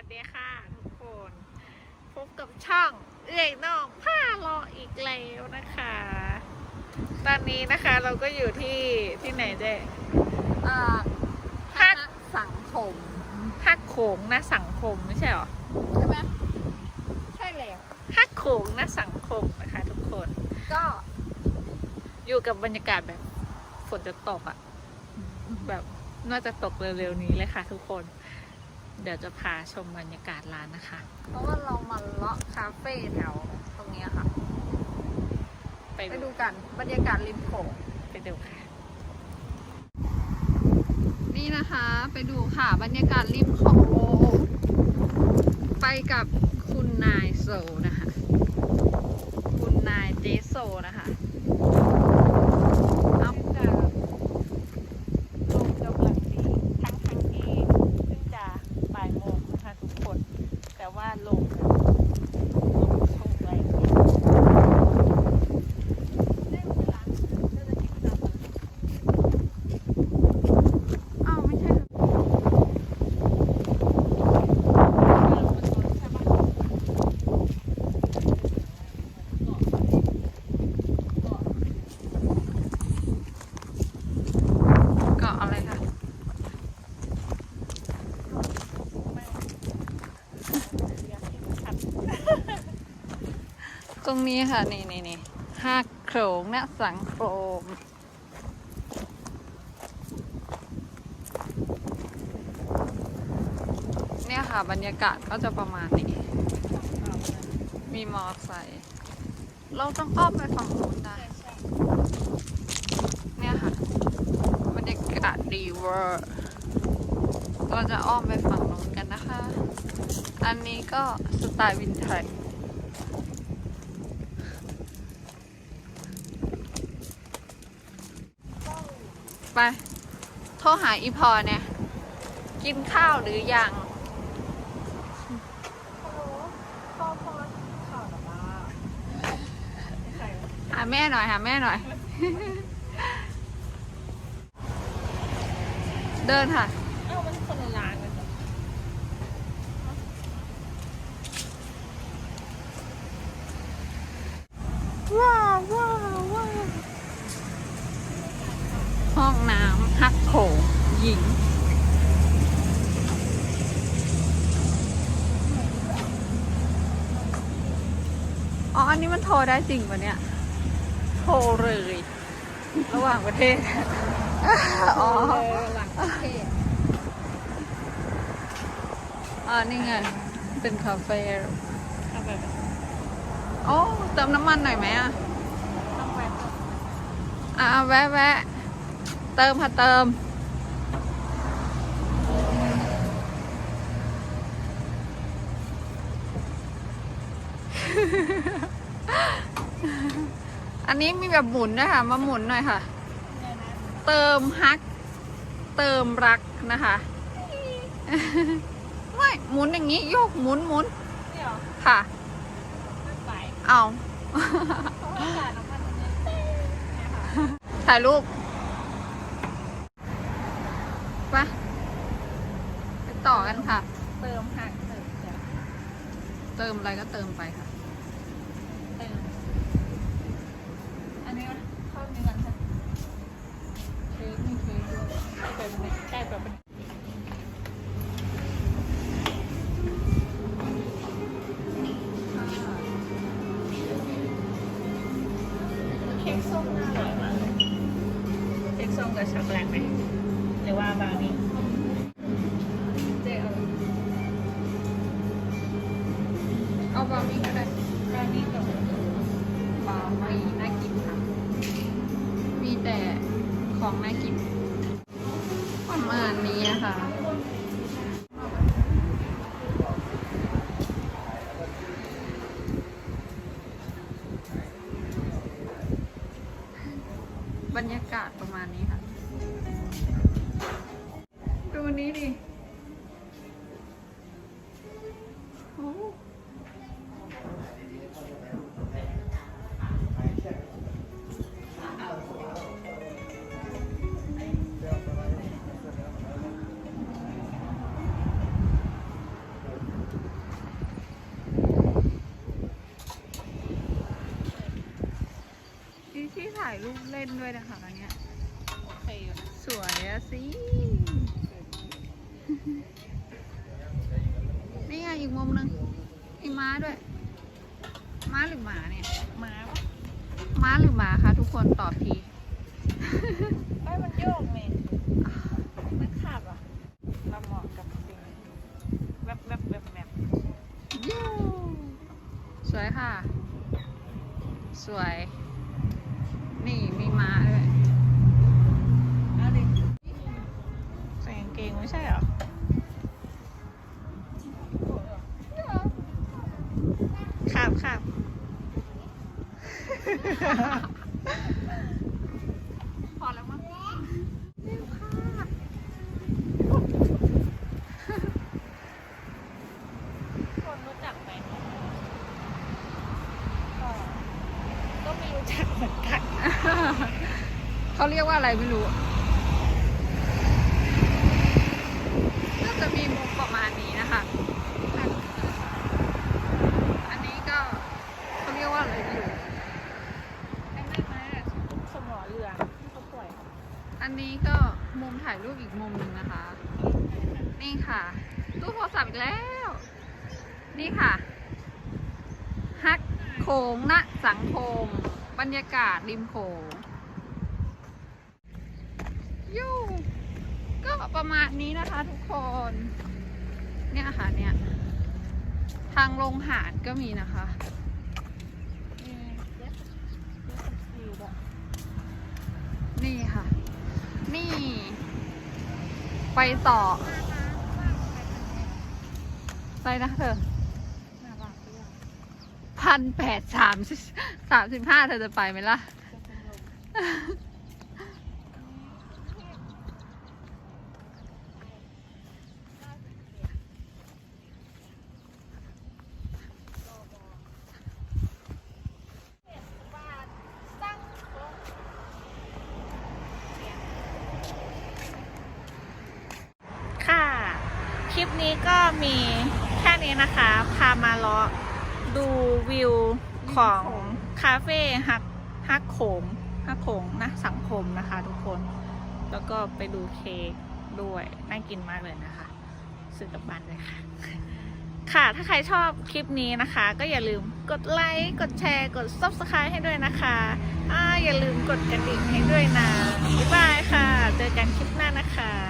วัสดีค่ะทุกคน พบกับช่องเอื้อยน้องผ้ารออีกแล้วนะคะ ตอนนี้นะคะเราก็อยู่ที่ที่ไหนเด้อ่าฮักสังคมฮักโขงนะสังคมไม่ใช่หรอ ใช่ไหมใช่แล้วฮักโขงนะสังคมนะคะทุกคน ก็อยู่กับบรรยากาศแบบฝนจะตกอะ่ะ แบบน่าจะตกเร็วๆนี้เลยค่ะทุกคน เดี๋ยวจะพาชมบรรยากาศร้านนะคะ เพราะว่าเรามาเลาะคาเฟ่แถวตรงเนี้ยค่ะ ไปไปดูดูกันบรรยากาศริมโขงไปดูค่ะ นี่นะคะไปดูค่ะบรรยากาศริมโขงไปกับคุณนายโซนะคะ คุณนายเจโซนะคะ เอาจะลมกำลังดีทั้งทั้งที่เพิ่งจะบ่ายโมงนะคะทุกคน แต่ว่าลมเนี่ยลมโชกแรง อ้าวไม่ใช่ค่ะเกาะอะไรคะ ตรงนี้ค่ะ นี่นี่นี่หักโขงนะสังโครมเนี่ยค่ะ บรรยากาศก็จะประมาณนี้ มีมอไซค์เราต้องอ้อมไปฝั่งนู้นได้เนี่ยค่ะ บรรยากาศดีเวอร์เราจะอ้อมไปฝั่งนู้นกันนะคะ อันนี้ก็สไตล์วินเทจ ไป โทรหาอีพอเนี่ย กินข้าวหรือยัง หาแม่หน่อย หาแม่หน่อย เดินค่ะ เอ้ามันคนละร้านกันเหรอ ว้าวว้าวว้าวห้องน้ำฮักโขงหญิง อ๋ออันนี้มันโทรได้จริงปะเนี่ย โทรเลย ระหว่างประเทศ อ๋อหลังประเทศอ่านี่ไง เป็นคาเฟ่ทำแบบโอ้เติมน้ำมันหน่อยไหมอะต้องแบบอ่าแวะแวะเติมค่ะเติม อันนี้มีแบบหมุนด้วยค่ะ มาหมุนหน่อยค่ะเนี่ยนะเติมฮัก เติมรักนะคะไม่หมุนอย่างนี้โยกหมุนหมุนนี่เหรอค่ะไม่ไปเอาเพราะว่าจ่ายน้ำมันตรงนี้เนี่ยค่ะถ่ายรูปไปไปต่อกันค่ะ เติมหักเติมจ้ะเติมอะไรก็เติมไปค่ะ เติมอันนี้นะเข้านี้กันค่ะเค้กมีเค้กด้วย เติมในใกล้แบบเค้กส้มน่าอร่อยมากเลยเค้กส้มกับช็อกโกแลตไหมหรือว่าบราวนี่เจ๊เอาเอาบะหมี่ก็ได้บราวนี่กับบะหมี่น่ากินค่ะ มีแต่ของน่ากิน ประมาณนี้ค่ะบรรยากาศประมาณนี้ค่ะายรูปเล่นด้วยนะคะอันเนี้ยโอเคอยู่นะสวยอะสิ นี่ไงอีกมุมหนึงมีม้าด้วย ม้าหรือหมาเนี่ยม้าปะม้าหรือหมาคะทุกคนตอบทีไอ้ยมันโยกเมนมันขับอะเราเหมาะกับสิ่งแวบแวบแวบแวบยูสวยค่ะ สวย นี่มีม้าด้วยเอาดิใส่กางเกงไม่ใช่เหรอขับขับ พอแล้วมั้งเร็วค่ะ คนรู้จักไหมก็ก็ไม่รู้จักเหมือนกัน เขาเรียกว่า อะไรไม่รู้ก็จะมีมุมประมาณนี้นะคะ อันนี้ก็เขาเรียกว่าอะไรไม่รู้ไอ้ไม่ไม่อะสมอเรือที่เขาปล่อยอันนี้ก็มุมถ่ายรูปอีกมุมหนึ่งนะคะ นี่ค่ะ ตู้โทรศัพท์อีกแล้ว นี่ค่ะฮักโขงณสังคม บรรยากาศริมโขง ยูก็ประมาณนี้นะคะทุกคน เนี่ยค่ะเนี่ย ทางลงหาดก็มีนะคะนี่ค่ะ นี่ ไปต่อไปนะเธอพันแปดสามสามสิบห้าเธอจะไปไหมล่ะ ค ลิปนี้ก็มีแค่นี้นะคะ พามาเลาะดูวิวของคาเฟ่ฮักฮักโขงฮักโขงนะสังคมนะคะทุกคน แล้วก็ไปดูเค้กด้วยน่ากินมากเลยนะคะ ซื้อกลับบ้านเลยค่ะ ค่ะถ้าใครชอบคลิปนี้นะคะ ก็อย่าลืมกดไลค์กดแชร์กด subscribe ให้ด้วยนะคะอ่าอย่าลืมกดกระดิ่งให้ด้วยนะบ๊ายบายค่ะ เจอกันคลิปหน้านะคะ